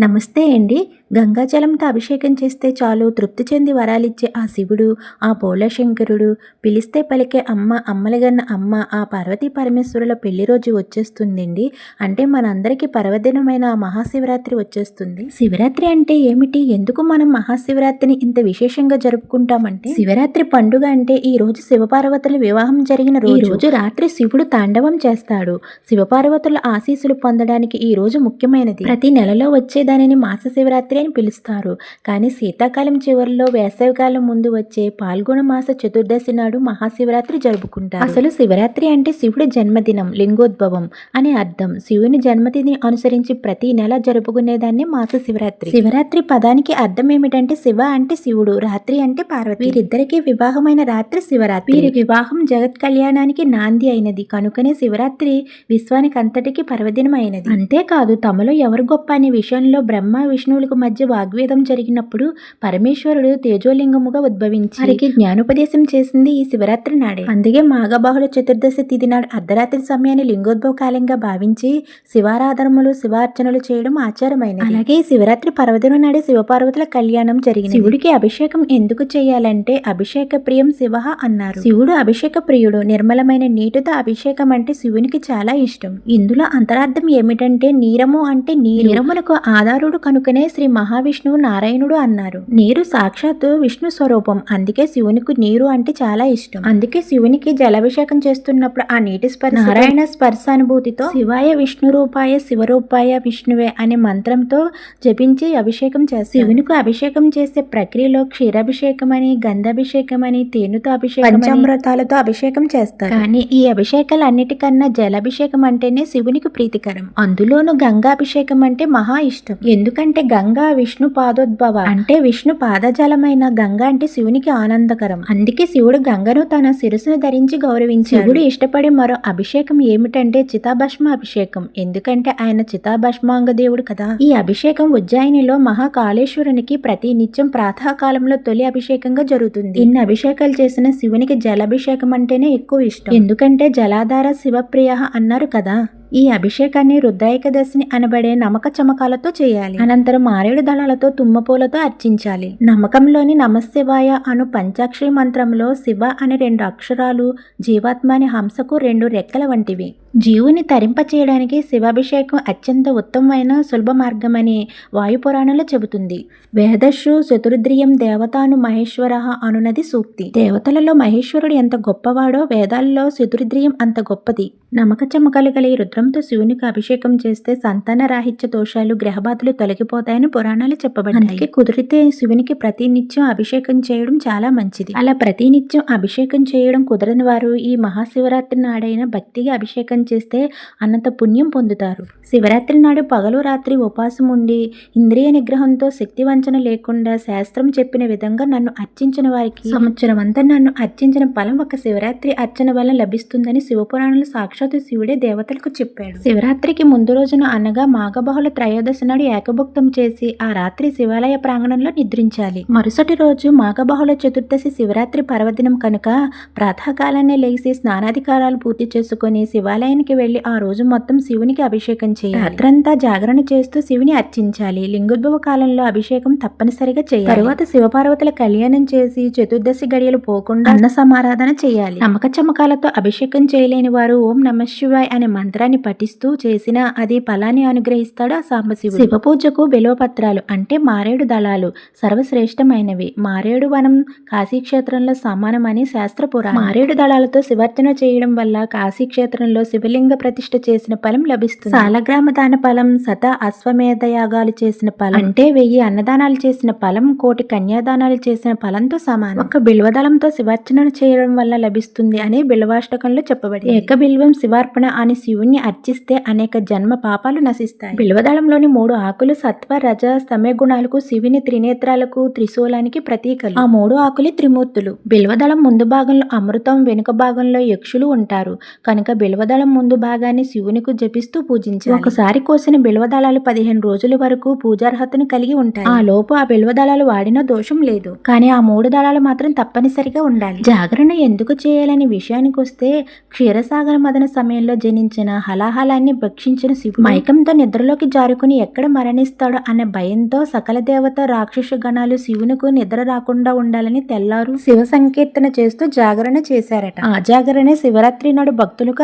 నమస్తే అండి. గంగాజలంతో అభిషేకం చేస్తే చాలు తృప్తి చెంది వరాలిచ్చే ఆ శివుడు ఆ పోలశంకరుడు పిలిస్తే పలికే అమ్మ అమ్మలగన్న అమ్మ ఆ పార్వతీ పరమేశ్వరుల పెళ్ళి రోజు వచ్చేస్తుందండి. అంటే మనందరికీ పర్వదినమైన ఆ మహాశివరాత్రి వచ్చేస్తుంది. శివరాత్రి అంటే ఏమిటి? ఎందుకు మనం మహాశివరాత్రిని ఇంత విశేషంగా జరుపుకుంటామంటే? శివరాత్రి పండుగ అంటే ఈ రోజు శివపార్వతుల వివాహం జరిగిన రోజు. ఈ రోజు రాత్రి శివుడు తాండవం చేస్తాడు. శివపార్వతుల ఆశీస్సులు పొందడానికి ఈ రోజు ముఖ్యమైనది. ప్రతి నెలలో వచ్చే దానిని మాస శివరాత్రి అని పిలుస్తారు. కానీ శీతాకాలం చివరిలో వేసవికాలం ముందు వచ్చే పాల్గొన మాస చతుర్దశి నాడు మహాశివరాత్రి జరుపుకుంటారు. అసలు శివరాత్రి అంటే శివుడి జన్మదినం లింగోద్భవం అని అర్థం. శివుని జన్మతిథిని అనుసరించి ప్రతి నెల జరుపుకునేదాన్ని మాస శివరాత్రి. శివరాత్రి పదానికి అర్థం ఏమిటంటే శివ అంటే శివుడు రాత్రి అంటే పార్వతి. వీరిద్దరికీ వివాహమైన రాత్రి శివరాత్రి. వీరి వివాహం జగత్ కళ్యాణానికి నాంది అయినది. కనుకనే శివరాత్రి విశ్వానికి అంతటికి పర్వదినం అయినది. అంతేకాదు తమలో ఎవరు గొప్ప అనే విషయంలో బ్రహ్మ విష్ణువులకు మధ్య వాగ్వేదం జరిగినప్పుడు పరమేశ్వరుడు తేజోలింగముగా ఉద్భవించి వారికి జ్ఞానోపదేశం చేసింది ఈ శివరాత్రి నాడే. అందుకే మాఘబాహుల చతుర్దశి తిథి నాడు అర్ధరాత్రి సమయాన్ని లింగోద్భవ కాలంగా భావించి శివారాధనములు శివార్చనలు చేయడం ఆచారమైనది. అలాగే శివరాత్రి పర్వదినం నాడే శివపార్వతుల కళ్యాణం జరిగింది శివుడికి అభిషేకం ఎందుకు చేయాలంటే అభిషేక ప్రియం శివ అన్నారు. శివుడు అభిషేక ప్రియుడు నిర్మలమైన నీటితో అభిషేకం అంటే శివునికి చాలా ఇష్టం. ఇందులో అంతరార్థం ఏమిటంటే నీరము అంటే నీరు. నీరమునకు ఆధారుడు కనుకనే శ్రీ మహావిష్ణువు నారాయణుడు అన్నారు. నీరు సాక్షాత్తు విష్ణు స్వరూపం. అందుకే శివునికి నీరు అంటే చాలా ఇష్టం. అందుకే శివునికి జలాభిషేకం చేస్తున్నప్పుడు ఆ నీటి స్పర్శ నారాయణ స్పర్శ అనుభూతితో శివాయ విష్ణు రూపాయ శివరూపాయ విష్ణువే అనే మంత్రంతో జపించి అభిషేకం చేస్తారు. శివునికి అభిషేకం చేసే ప్రక్రియలో క్షీరాభిషేకం అని గంధాభిషేకం అని తేనెతో అభిషేకం పంచామృతాలతో అభిషేకం చేస్తారు. కానీ ఈ అభిషేకాలు అన్నిటికన్నా జలాభిషేకం అంటేనే శివునికి ప్రీతికరం. అందులోను గంగాభిషేకం అంటే మహా ఇష్టం. ఎందుకంటే గంగా విష్ణు పాదోద్భవ. అంటే విష్ణు పాదజలమైన గంగ అంటే శివునికి ఆనందకరం. అందుకే శివుడు గంగను తన శిరస్సును ధరించి గౌరవించి శివుడు ఇష్టపడే మరో అభిషేకం ఏమిటంటే చితాభస్మ అభిషేకం. ఎందుకంటే ఆయన చితాభస్మాంగ దేవుడు కదా. ఈ అభిషేకం ఉజ్జాయినిలో మహాకాళేశ్వరునికి ప్రతి నిత్యం ప్రాతకాలంలో తొలి అభిషేకంగా జరుగుతుంది. ఇన్ని అభిషేకాలు చేసిన శివునికి జలాభిషేకం అంటేనే ఎక్కువ ఇష్టం. ఎందుకంటే జలాధార శివప్రియ అన్నారు కదా. ఈ అభిషేకాన్ని రుద్రాయకదశిని అనబడే నమ్మక చమకాలతో చేయాలి. అనంతరం మారేడు దళాలతో తుమ్మపూలతో అర్చించాలి. నమ్మకంలోని నమశివాయ అను పంచాక్షరి మంత్రంలో శివ అనే రెండు అక్షరాలు జీవాత్మ అనే హంసకు రెండు రెక్కల వంటివి. జీవుని తరింప చేయడానికి శివాభిషేకం అత్యంత ఉత్తమమైన సులభ మార్గమని వాయుపురాణంలో చెబుతుంది. వేదస్సు చతురుద్రియం దేవతాను మహేశ్వర అనునది సూక్తి. దేవతలలో మహేశ్వరుడు ఎంత గొప్పవాడో వేదాల్లో చతురుద్రియం అంత గొప్పది. నమక చమకలు గల ఈ రుద్రంతో శివునికి అభిషేకం చేస్తే సంతాన రాహిత్య దోషాలు గ్రహబాధలు తొలగిపోతాయని పురాణాలు చెప్పబడ్డాయి. కుదిరితే శివునికి ప్రతినిత్యం అభిషేకం చేయడం చాలా మంచిది. అలా ప్రతినిత్యం అభిషేకం చేయడం కుదరని వారు ఈ మహాశివరాత్రి నాడైన భక్తిగా అభిషేకం చేస్తే అనంత పుణ్యం పొందుతారు. శివరాత్రి నాడు పగలు రాత్రి ఉపాసం ఉండి ఇంద్రియ నిగ్రహంతో శక్తి వంచన లేకుండా శాస్త్రం చెప్పిన విధంగా నన్ను అర్చించిన వారికి సంవత్సరం అంతా నన్ను అర్చించిన ఫలం ఒక శివరాత్రి అర్చన వల్ల లభిస్తుందని శివపురాణంలో సాక్షాత్తు శివుడే దేవతలకు చెప్పాడు. శివరాత్రికి ముందు రోజున అనగా మాఘబహుళ త్రయోదశి నాడు ఏకభుక్తం చేసి ఆ రాత్రి శివాలయ ప్రాంగణంలో నిద్రించాలి. మరుసటి రోజు మాఘబహుళ చతుర్దశి శివరాత్రి పర్వదినం కనుక ప్రాతకాలాన్ని లేచి స్నానాధికారాలు పూర్తి చేసుకుని శివాలయానికి వెళ్ళి ఆ రోజు మొత్తం శివునికి అభిషేకం చేయాలి. రాత్రంతా జాగరణ చేస్తూ శివుని అర్చించాలి. లింగోద్భవ కాలంలో అభిషేకం తప్పనిసరిగా చేయాలి. తరువాత శివపార్వతుల కళ్యాణం చేసి చతుర్దశి గడియలు పోకుండా అన్న సమారాధన చేయాలి. నమ్మక చమకాలతో అభిషేకం చేయలేని వారు ఓం నమ శివాయ్ అనే మంత్రాన్ని పఠిస్తూ చేసిన అది ఫలాన్ని అనుగ్రహిస్తాడు ఆ సాంబశివుడు. శివ పూజకు పత్రాలు అంటే మారేడు దళాలు సర్వశ్రేష్టమైనవి. మారేడు వనం కాశీక్షేత్రంలో సమానమని శాస్త్ర పురాణం మారేడు దళాలతో శివర్చన చేయడం వల్ల కాశీక్షేత్రంలో శివలింగ ప్రతిష్ఠ చేసిన ఫలం లభిస్తుంది. సాలగ్రామ దాన ఫలం శత అశ్వమేధ యాగాలు చేసిన ఫలం. అంటే వెయ్యి అన్నదానాలు చేసిన ఫలం కోటి కన్యాదానాలు చేసిన ఫలంతో సమానం. ఒక బిల్వదళంతో శివార్చన చేయడం వల్ల లభిస్తుంది అని బిల్వాష్టకంలో చెప్పబడి ఏక బిల్వం శివార్పణ అని శివుణ్ణి అర్చిస్తే అనేక జన్మ పాపాలు నశిస్తాయి. బిల్వదళంలోని మూడు ఆకులు సత్వ రజ సమయ గుణాలకు శివుని త్రినేత్రాలకు త్రిశూలానికి ప్రతీకలు. ఆ మూడు ఆకులు త్రిమూర్తులు. బిల్వదళం ముందు భాగంలో అమృతం వెనుక భాగంలో యక్షులు ఉంటారు. కనుక బిల్వదళం బిల్వదళం ముందు భాగాన్ని శివునికి జపిస్తూ పూజించాలి. ఒకసారి కోసిన బిల్వదళాలు పదిహేను రోజుల వరకు పూజార్హతను కలిగి ఉంటాయి. ఆ లోపు ఆ బిల్వదళాలు వాడిన దోషం లేదు. కానీ ఆ మూడు దళాలు మాత్రం తప్పనిసరిగా ఉండాలి. జాగరణ ఎందుకు చేయాలనే విషయానికి వస్తే క్షీరసాగర మదన సమయంలో జనించిన హలాహలాన్ని భక్షించిన శివుడు మైకంతో నిద్రలోకి జారుకుని ఎక్కడ మరణిస్తాడో అనే భయంతో సకల దేవత రాక్షస గణాలు శివునికి నిద్ర రాకుండా ఉండాలని తెల్లారు శివ సంకీర్తన చేస్తూ జాగరణ చేశారట. ఆ జాగరణే శివరాత్రి నాడు భక్తులకు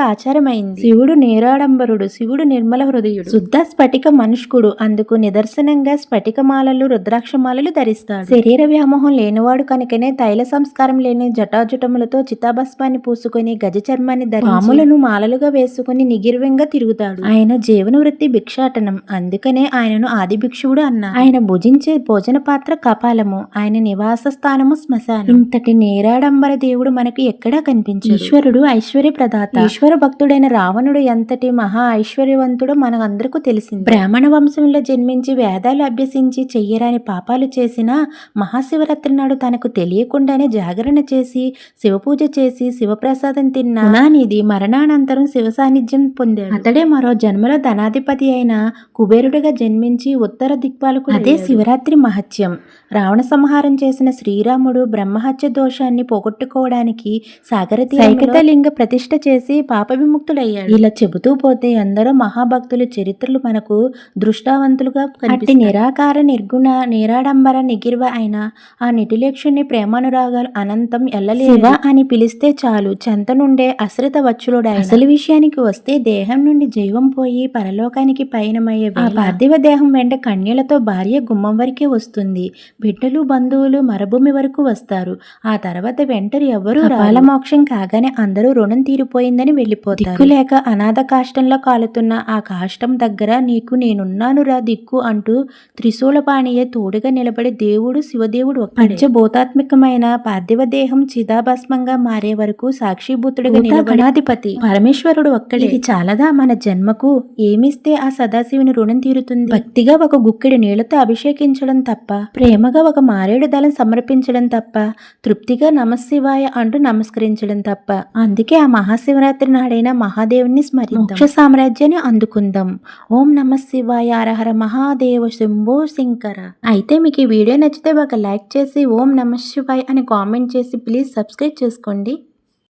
ఆచారమైంది శివుడు నేరాడంబరుడు శివుడు నిర్మల హృదయుడు. శుద్ధ స్ఫటిక మనుష్కుడు అందుకు నిదర్శనంగా స్ఫటికమాలలు రుద్రాక్షమాలలు ధరిస్తాడు. శరీర వ్యామోహం లేనివాడు కనుకనే తైల సంస్కారం లేని జటాజుటములతో చితాభస్మాన్ని పూసుకొని గజ చర్మాన్ని ధరించి పాములను మాలలుగా వేసుకుని నిగిర్వంగా తిరుగుతాడు. ఆయన జీవన వృత్తి భిక్షాటనం అందుకనే ఆయనను ఆది భిక్షువుడు అన్నారు ఆయన భుజించే భోజన పాత్ర కపాలము ఆయన నివాస స్థానము శ్మశానం. ఇంతటి నేరాడంబర దేవుడు మనకు ఎక్కడా కనిపించడు. ఈశ్వరుడు ఐశ్వర్య ప్రదాత ఈశ్వర భక్తుడైన రావణుడు ఎంతటి మహా ఐశ్వర్యవంతుడో మనకందరికీ తెలిసింది. బ్రాహ్మణ వంశంలో జన్మించి వేదాలు అభ్యసించి చెయ్యరాని పాపాలు చేసిన మహాశివరాత్రి నాడు తనకు తెలియకుండానే జాగరణ చేసి శివపూజ చేసి శివప్రసాదం తిన్న గుణానిధి మరణానంతరం శివ సాన్నిధ్యం పొందాడు. అతడే మరో జన్మలో ధనాధిపతి అయిన కుబేరుడిగా జన్మించి ఉత్తర దిక్పాలకు అదే శివరాత్రి మహత్యం. రావణ సంహారం చేసిన శ్రీరాముడు బ్రహ్మహత్య దోషాన్ని పోగొట్టుకోవడానికి సాగరతి లింగ ప్రతిష్ఠ చేసి పాప విముక్తుడయ్యాడు ఇలా చెబుతూ పోతే ఎందరో మహాభక్తుల చరిత్రలు మనకు దృష్టావంతులుగా అట్టి నిరాకార నిర్గుణ నిరాడంబర నిగిర్వ అయిన ఆ నిటిలేక్షుని ప్రేమానురాగాలు అనంతం ఎల్లలే శివ అని పిలిస్తే చాలు చెంత నుండే అశ్రిత వచ్చులుడు అసలు విషయానికి వస్తే దేహం నుండి జీవం పోయి పరలోకానికి పయనమయ్యే ఆ పార్థివ దేహం వెంట కన్యలతో భార్య గుమ్మం వరకే వస్తుంది. బిడ్డలు బంధువులు మరభూమి వరకు వస్తారు. ఆ తర్వాత వెంటరు ఎవరు మోక్షం కాగానే అందరూ రుణం తీరిపోయిందని వెళ్ళిపోతారు. దిక్కు లేక అనాథ కాష్టంలో కాలుతున్న ఆ కాష్టం దగ్గర నీకు నేనున్నాను రా దిక్కు అంటూ త్రిశూలపాణియే తోడుగా నిలబడే దేవుడు శివదేవుడు పంచభూతాత్మకమైన పార్థివ దేహం చిదాభస్మంగా మారే వరకు సాక్షిభూతుడుగా నిలబడాధిపతి పరమేశ్వరుడు ఒక్కడే. ఇది చాలదా మన జన్మకు? ఏమిస్తే ఆ సదాశివుని రుణం తీరుతుంది? భక్తిగా ఒక గుక్కెడు నీళ్ళతో అభిషేకించడం తప్ప ప్రేమగా ఒక మారేడు దళం సమర్పించడం తప్ప తృప్తిగా నమశివాయ అంటూ నమస్కరించడం తప్ప అందుకే ఆ మహాశివరాత్రి నాడైన మహాదేవుని స్మరిద్దాం. మోక్ష సామ్రాజ్యాన్ని అందుకుందాం. ఓం నమ శివాయ. అరహర మహాదేవ శంభో శంకర. అయితే మీకు ఈ వీడియో నచ్చితే ఒక లైక్ చేసి ఓం నమ శివాయ అని కామెంట్ చేసి ప్లీజ్ సబ్స్క్రైబ్ చేసుకోండి.